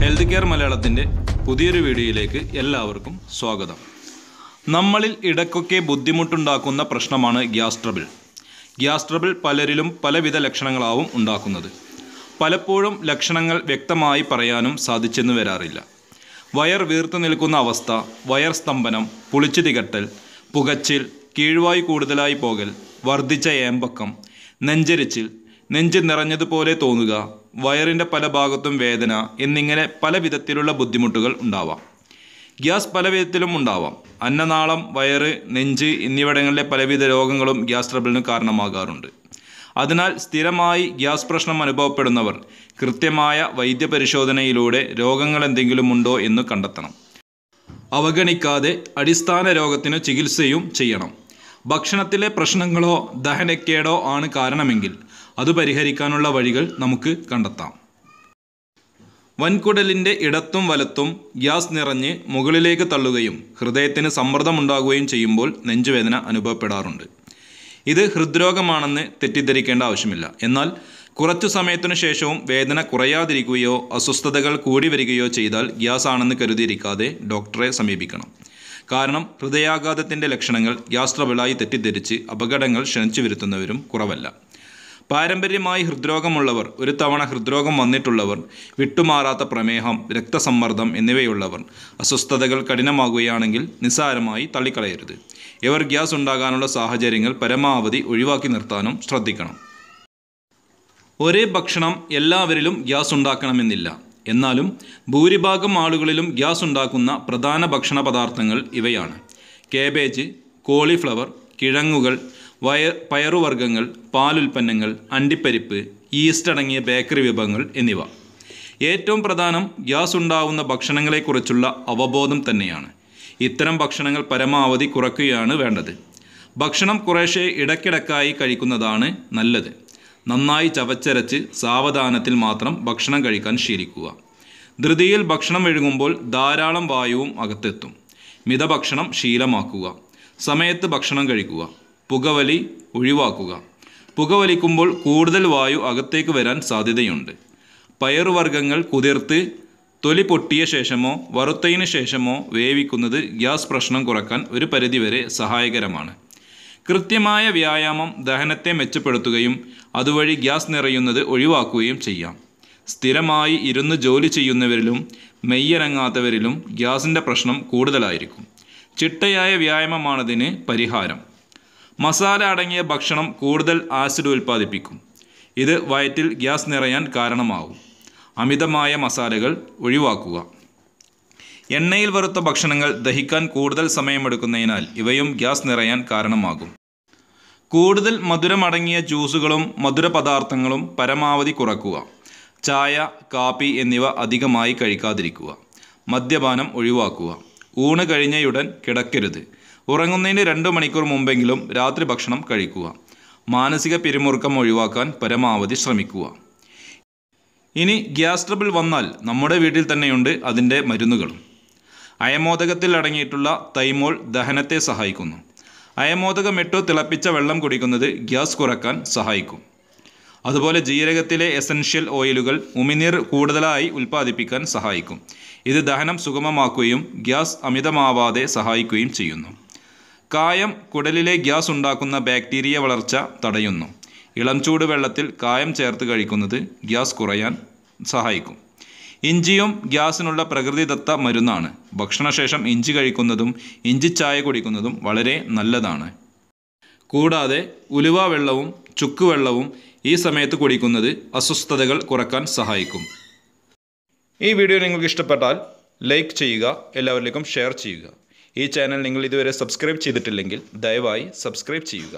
Health care മലയാളത്തിന്റെ പുതിയൊരു വീഡിയോയിലേക്ക് എല്ലാവർക്കും സ്വാഗതം. നമ്മളിൽ ഇടയ്ക്കൊക്കെ ബുദ്ധിമുട്ടുണ്ടാക്കുന്ന പ്രശ്നമാണ് ഗ്യാസ് ട്രബിൾ. ഗ്യാസ് ട്രബിൾ പലരിലും പലവിധ ലക്ഷണങ്ങളാവും ഉണ്ടാക്കുന്നത്. പലപ്പോഴും ലക്ഷണങ്ങൾ വ്യക്തമായി പറയാനും സാധിച്ചെന്ന് വരാറില്ല. വയർ വീർത്തു നിൽക്കുന്ന അവസ്ഥ വയർ സ്തംഭനം പുളിച്ചു തികട്ടൽ പുകച്ചിൽ കീഴ്വായു കൂടുതലായി പോകൽ വർദ്ധിച്ച ഏമ്പക്കം നെഞ്ചരിച്ചിൽ നെഞ്ച് നിറഞ്ഞതുപോലെ തോന്നുക വയറിന്റെ പല ഭാഗത്തും വേദന എന്നിങ്ങനെ പല വിധത്തിലുള്ള ബുദ്ധിമുട്ടുകൾ ഉണ്ടാവാം. ഗ്യാസ് പല വിധത്തിലും ഉണ്ടാവാം. അന്നനാളം വയറ് നെഞ്ച് എന്നിവിടങ്ങളിലെ പലവിധ രോഗങ്ങളും ഗ്യാസ് ട്രബിളിന് കാരണമാകാറുണ്ട്. അതിനാൽ സ്ഥിരമായി ഗ്യാസ് പ്രശ്നം അനുഭവപ്പെടുന്നവർ കൃത്യമായ വൈദ്യപരിശോധനയിലൂടെ രോഗങ്ങൾ എന്തെങ്കിലും ഉണ്ടോ എന്ന് കണ്ടെത്തണം. അവഗണിക്കാതെ അടിസ്ഥാന രോഗത്തിന് ചികിത്സയും ചെയ്യണം. ഭക്ഷണത്തിലെ പ്രശ്നങ്ങളോ ദഹനക്കേടോ ആണ് കാരണമെങ്കിൽ അത് പരിഹരിക്കാനുള്ള വഴികൾ നമുക്ക് കണ്ടെത്താം. വൻകുടലിന്റെ ഇടത്തും വലത്തും ഗ്യാസ് നിറഞ്ഞ് മുകളിലേക്ക് തള്ളുകയും ഹൃദയത്തിന് സമ്മർദ്ദമുണ്ടാകുകയും ചെയ്യുമ്പോൾ നെഞ്ചുവേദന അനുഭവപ്പെടാറുണ്ട്. ഇത് ഹൃദ്രോഗമാണെന്ന് തെറ്റിദ്ധരിക്കേണ്ട ആവശ്യമില്ല. എന്നാൽ കുറച്ചു സമയത്തിനു ശേഷവും വേദന കുറയാതിരിക്കുകയോ അസ്വസ്ഥതകൾ കൂടി വരികയോ ചെയ്താൽ ഗ്യാസ് ആണെന്ന് കരുതിയിരിക്കാതെ ഡോക്ടറെ സമീപിക്കണം. കാരണം ഹൃദയാഘാതത്തിന്റെ ലക്ഷണങ്ങൾ ഗ്യാസ് ട്രബിളായി തെറ്റിദ്ധരിച്ച് അപകടങ്ങൾ ക്ഷണിച്ചു വരുത്തുന്നവരും കുറവല്ല. പാരമ്പര്യമായി ഹൃദ്രോഗമുള്ളവർ ഒരു തവണ ഹൃദ്രോഗം വന്നിട്ടുള്ളവർ വിട്ടുമാറാത്ത പ്രമേഹം രക്തസമ്മർദ്ദം എന്നിവയുള്ളവർ അസ്വസ്ഥതകൾ കഠിനമാകുകയാണെങ്കിൽ നിസ്സാരമായി തള്ളിക്കളയരുത്. ഇവർ ഗ്യാസ് ഉണ്ടാകാനുള്ള സാഹചര്യങ്ങൾ പരമാവധി ഒഴിവാക്കി നിർത്താനും ശ്രദ്ധിക്കണം. ഒരേ ഭക്ഷണം എല്ലാവരിലും ഗ്യാസ് ഉണ്ടാക്കണമെന്നില്ല. എന്നാലും ഭൂരിഭാഗം ആളുകളിലും ഗ്യാസ് ഉണ്ടാക്കുന്ന പ്രധാന ഭക്ഷണ പദാർത്ഥങ്ങൾ ഇവയാണ്. കേബേജ് കോളിഫ്ലവർ കിഴങ്ങുകൾ വയ പയറുവർഗങ്ങൾ പാലുൽപ്പന്നങ്ങൾ അണ്ടിപ്പരിപ്പ് ഈസ്റ്റ് അടങ്ങിയ ബേക്കറി വിഭവങ്ങൾ എന്നിവ. ഏറ്റവും പ്രധാനം ഗ്യാസ് ഉണ്ടാവുന്ന ഭക്ഷണങ്ങളെക്കുറിച്ചുള്ള അവബോധം തന്നെയാണ്. ഇത്തരം ഭക്ഷണങ്ങൾ പരമാവധി കുറയ്ക്കുകയാണ് വേണ്ടത്. ഭക്ഷണം കുറേശ്ശെ ഇടയ്ക്കിടക്കായി കഴിക്കുന്നതാണ് നല്ലത്. നന്നായി ചവച്ചരച്ച് സാവധാനത്തിൽ മാത്രം ഭക്ഷണം കഴിക്കാൻ ശീലിക്കുക. ധൃതിയിൽ ഭക്ഷണം എഴുകുമ്പോൾ ധാരാളം വായുവും അകത്തെത്തും. മിതഭക്ഷണം ശീലമാക്കുക. സമയത്ത് ഭക്ഷണം കഴിക്കുക. പുകവലി ഒഴിവാക്കുക. പുകവലിക്കുമ്പോൾ കൂടുതൽ വായു അകത്തേക്ക് വരാൻ സാധ്യതയുണ്ട്. പയറുവർഗങ്ങൾ കുതിർത്ത് തൊലി പൊട്ടിയ ശേഷമോ വറുത്തതിന് ശേഷമോ വേവിക്കുന്നത് ഗ്യാസ് പ്രശ്നം കുറയ്ക്കാൻ ഒരു പരിധിവരെ സഹായകരമാണ്. കൃത്യമായ വ്യായാമം ദഹനത്തെ മെച്ചപ്പെടുത്തുകയും അതുവഴി ഗ്യാസ് നിറയുന്നത് ഒഴിവാക്കുകയും ചെയ്യാം. സ്ഥിരമായി ഇരുന്ന് ജോലി ചെയ്യുന്നവരിലും മെയ്യനങ്ങാത്തവരിലും ഗ്യാസിന്റെ പ്രശ്നം കൂടുതലായിരിക്കും. ചിട്ടയായ വ്യായാമമാണതിന് പരിഹാരം. മസാല അടങ്ങിയ ഭക്ഷണം കൂടുതൽ ആസിഡ് ഉൽപ്പാദിപ്പിക്കും. ഇത് വയറ്റിൽ ഗ്യാസ് നിറയാൻ കാരണമാകും. അമിതമായ മസാലകൾ ഒഴിവാക്കുക. എണ്ണയിൽ വറുത്ത ഭക്ഷണങ്ങൾ ദഹിക്കാൻ കൂടുതൽ സമയമെടുക്കുന്നതിനാൽ ഇവയും ഗ്യാസ് നിറയാൻ കാരണമാകും. കൂടുതൽ മധുരമടങ്ങിയ ജ്യൂസുകളും മധുരപദാർത്ഥങ്ങളും പരമാവധി കുറക്കുക. ചായ കാപ്പി എന്നിവ അധികമായി കഴിക്കാതിരിക്കുക. മദ്യപാനം ഒഴിവാക്കുക. ഊണ് കഴിഞ്ഞയുടൻ കിടക്കരുത്. ഉറങ്ങുന്നതിന് രണ്ട് മണിക്കൂർ മുമ്പെങ്കിലും രാത്രി ഭക്ഷണം കഴിക്കുക. മാനസിക പിരിമുറുക്കം ഒഴിവാക്കാൻ പരമാവധി ശ്രമിക്കുക. ഇനി ഗ്യാസ് ട്രബിൾ വന്നാൽ നമ്മുടെ വീട്ടിൽ തന്നെയുണ്ട് അതിന്റെ മരുന്നുകളും. അയമോദകത്തിൽ അടങ്ങിയിട്ടുള്ള തൈമോൾ ദഹനത്തെ സഹായിക്കുന്നു. അയമോദകം അയമോദകമിട്ടു തിളപ്പിച്ച വെള്ളം കുടിക്കുന്നത് ഗ്യാസ് കുറയ്ക്കാൻ സഹായിക്കും. അതുപോലെ ജീരകത്തിലെ എസൻഷ്യൽ ഓയിലുകൾ ഉമിനീർ കൂടുതലായി ഉൽപ്പാദിപ്പിക്കാൻ സഹായിക്കും. ഇത് ദഹനം സുഗമമാക്കുകയും ഗ്യാസ് അമിതമാവാതെ സഹായിക്കുകയും ചെയ്യുന്നു. കായം കുടലിലെ ഗ്യാസ് ഉണ്ടാക്കുന്ന ബാക്ടീരിയ വളർച്ച തടയുന്നു. ഇളം ചൂട് വെള്ളത്തിൽ കായം ചേർത്ത് കഴിക്കുന്നത് ഗ്യാസ് കുറയാൻ സഹായിക്കും. ഇഞ്ചിയും ഗ്യാസിനുള്ള പ്രകൃതിദത്ത മരുന്നാണ്. ഭക്ഷണശേഷം ഇഞ്ചി കഴിക്കുന്നതും ഇഞ്ചി ചായ കുടിക്കുന്നതും വളരെ നല്ലതാണ്. കൂടാതെ ഉലുവ വെള്ളവും ചുക്ക് വെള്ളവും ഈ സമയത്ത് കുടിക്കുന്നത് അസ്വസ്ഥതകൾ കുറയ്ക്കാൻ സഹായിക്കും. ഈ വീഡിയോ നിങ്ങൾക്ക് ഇഷ്ടപ്പെട്ടാൽ ലൈക്ക് ചെയ്യുക എല്ലാവരിലേക്കും ഷെയർ ചെയ്യുക. ഈ ചാനൽ നിങ്ങൾ ഇതുവരെ സബ്സ്ക്രൈബ് ചെയ്തിട്ടില്ലെങ്കിൽ ദയവായി സബ്സ്ക്രൈബ് ചെയ്യുക.